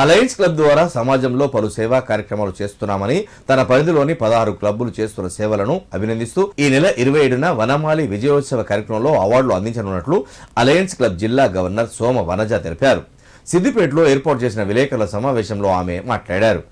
Alliance club ద్వారా సమాజంలో పలు సేవా కార్యక్రమాలు చేస్తున్నామని తన పరిధిలోని పదహారు క్లబ్బులు చేస్తున్న సేవలను అభినందిస్తూ ఈ నెల ఇరవై ఏడున వనమాలి విజయోత్సవ కార్యక్రమంలో అవార్డులు అందించనున్నట్లు అలయన్స్ క్లబ్ జిల్లా గవర్నర్ సోమ వనజ తెలిపారు. సిద్దిపేటలో ఏర్పాటు చేసిన విలేకరుల సమావేశంలో ఆమె మాట్లాడారు.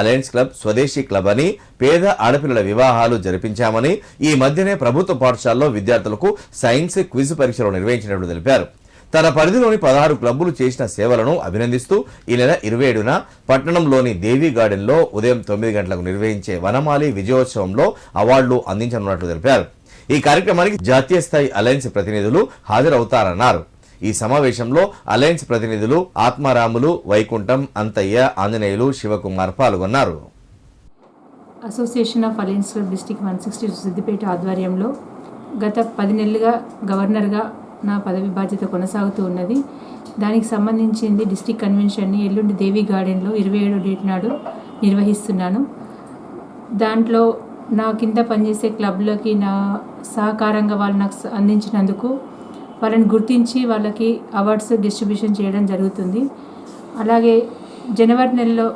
అలయన్స్ క్లబ్ స్వదేశీ క్లబ్ అని పేద ఆడపిల్లల వివాహాలు జరిపించామని ఈ మధ్యనే ప్రభుత్వ పాఠశాలలో విద్యార్థులకు సైన్స్ క్విజ్ పరీక్షలు నిర్వహించినట్లు తెలిపారు. తన పరిధిలోని పదహారు క్లబ్బులు చేసిన సేవలను అభినందిస్తూ ఈ నెల ఇరవై ఏడున పట్టణంలోని దేవీ గార్డెన్లో ఉదయం తొమ్మిది గంటలకు నిర్వహించే వనమాలి విజయోత్సవంలో అవార్డులు అందించనున్నట్లు తెలిపారు. ఈ కార్యక్రమానికి జాతీయ స్థాయి అలయన్స్ ప్రతినిధులు హాజరవుతారన్నారు. ఈ సమావేశంలో అలయన్స్ ప్రతినిధులు ఆత్మారాములు వైకుంఠం అంతయ్య ఆంజనేయులు శివకుమార్ పాల్గొన్నారు. Association of alliance club district one sixty Siddipet ఆధ్వర్యంలో గత పది నెలలుగా గవర్నర్గా నా పదవి బాధ్యత కొనసాగుతూ ఉన్నది. దానికి సంబంధించింది డిస్టిక్ కన్వెన్షన్ని ఎల్లుండి దేవి గార్డెన్లో ఇరవై ఏడో డేట్ నాడు నిర్వహిస్తున్నాను. దాంట్లో నా కింద పనిచేసే క్లబ్లకి నా సహకారంగా వాళ్ళు నాకు అందించినందుకు వాళ్ళని గుర్తించి వాళ్ళకి అవార్డ్స్ డిస్ట్రిబ్యూషన్ చేయడం జరుగుతుంది. అలాగే జనవరి నెలలో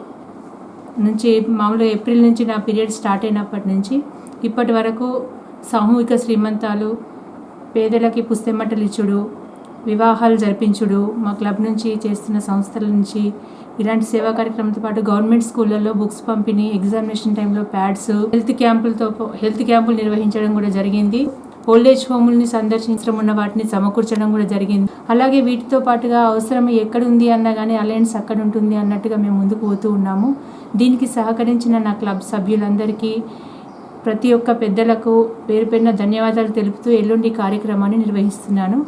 నుంచి మామూలుగా ఏప్రిల్ నుంచి నా పీరియడ్ స్టార్ట్ అయినప్పటి నుంచి ఇప్పటి వరకు సామూహిక శ్రీమంతాలు పేదలకి పుస్తెమ్మటలు ఇచ్చుడు వివాహాలు జరిపించుడు మా క్లబ్ నుంచి చేస్తున్న సంస్థల నుంచి ఇలాంటి సేవా కార్యక్రమంతో పాటు గవర్నమెంట్ స్కూళ్ళల్లో బుక్స్ పంపిణీ ఎగ్జామినేషన్ టైంలో ప్యాడ్స్ హెల్త్ క్యాంపులతో హెల్త్ క్యాంపులు నిర్వహించడం కూడా జరిగింది. ఓల్డ్ ఏజ్ హోముల్ని సందర్శించడం ఉన్న వాటిని సమకూర్చడం కూడా జరిగింది. అలాగే వీటితో పాటుగా అవసరం ఎక్కడ ఉంది అన్నా కానీ అలయన్స్ అక్కడ ఉంటుంది అన్నట్టుగా మేము ముందుకు పోతూ ఉన్నాము. దీనికి సహకరించిన నా క్లబ్ సభ్యులందరికీ ప్రతి ఒక్క పెద్దలకు పేరు ధన్యవాదాలు తెలుపుతూ ఎల్లుండి కార్యక్రమాన్ని నిర్వహిస్తున్నాను.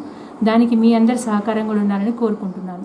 దానికి మీ అందరి సహకారం కూడా ఉండాలని కోరుకుంటున్నాను.